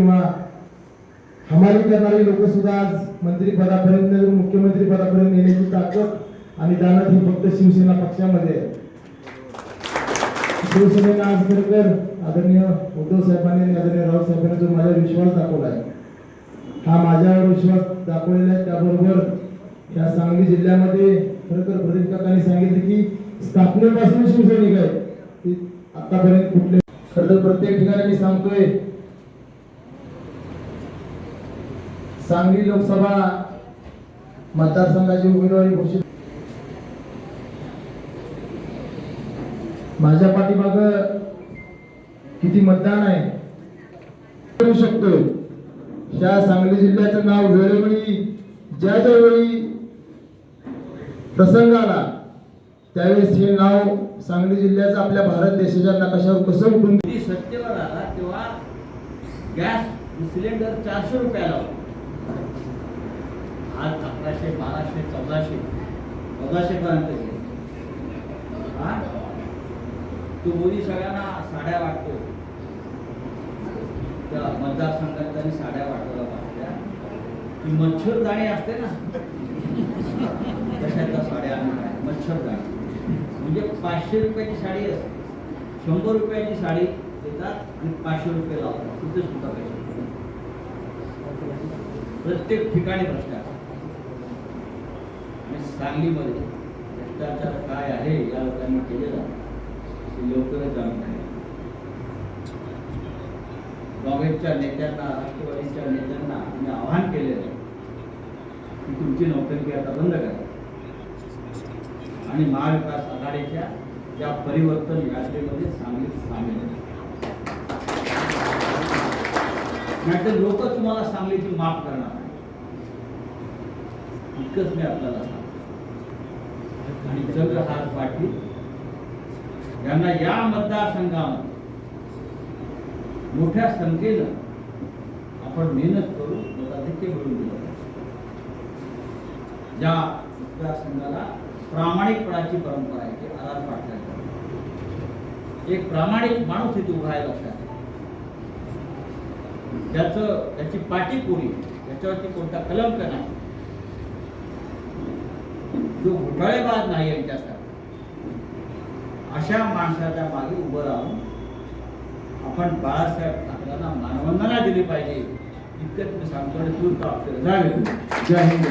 किंवा हमाली करणारे लोक सुद्धा आज मंत्री पदापर्यंत मुख्यमंत्री पदापर्यंत येण्याची ताकद आणि दानत ही फक्त शिवसेना पक्षामध्ये आहे. शिवसेनेनं आज खरं आदरणीय उद्धव साहेबांनी आणि आदरणीय राऊत साहेबांनी जो माझ्यावर विश्वास दाखवला आहे हा माझ्यावर विश्वास दाखवलेला आहे. त्याबरोबर या सांगली जिल्ह्यामध्ये खरोखर प्रदीप काकांनी सांगितलं की स्थापनेपासून शिवसैनिक आहे आतापर्यंत कुठले खरं तर प्रत्येक ठिकाणी मी सांगतोय सांगली लोकसभा मतदारसंघाची उमेदवारी घोषित. माझ्या पाठीमाग किती मतदान आहे? करू शकतो. त्या सांगली जिल्ह्याचं नाव वेळोवेळी ज्या ज्यावेळी प्रसंग आला त्यावेळेस हे नाव सांगली जिल्ह्याचं आपल्या भारत देशाच्या नकाशावर कसं उठून सत्तेवर आला तेव्हा गॅस सिलेंडर चारशे रुपयाला होता. आज अकराशे बाराशे चौदाशे चौदाशे पर्यंत गेले. हा? तो मोदी सगळ्यांना साड्या वाटतो. त्या मतदारसंघात त्यांनी साड्या वाटायला पाहिजे ती मच्छरदाणी असते ना. तशा त्या साड्या आम्ही काय मच्छरदाणी म्हणजे पाचशे रुपयाची साडी असते. शंभर रुपयाची साडी देतात आणि पाचशे रुपये लावतात. तिथे सुद्धा पैसे. प्रत्येक ठिकाणी भ्रष्टाचार सांगलीमध्ये भ्रष्टाचार काय आहे या लोकांनी केलेला ते लवकरच आम्ही काँग्रेसच्या नेत्यांना राष्ट्रवादीच्या नेत्यांना आम्ही आवाहन केलेलं आहे की तुमची नोकरी आता बंद करा. आणि महाविकास आघाडीच्या या परिवर्तन यात्रेमध्ये सांगलीत सामील नाही नाहीतर लोक तुम्हाला सांगलीची माफ करणार इतकंच मी आपल्याला सांगतो. आणि जगहार पाटील यांना या मतदारसंघामध्ये मोठ्या संख्येनं आपण मेहनत करून मताधिक्य मिळवून दिलं पाहिजे. ज्या मतदारसंघाला प्रामाणिकपणाची परंपरा आहे की आधार पाटला एक प्रामाणिक माणूस इथे उभा आहे लक्षात त्याच त्याचं त्याची पाठी कोणी त्याच्यावरती कोणता कलंक नाही जो घोटाळेबाज नाही यांच्यासाठी अशा माणसाच्या मागे उभं राहून आपण बाळासाहेब ठाकरेंना मानवंदना दिली पाहिजे. इतकंच मी सांगतो आणि तूर्त आपल्याला जावे जय हिंद.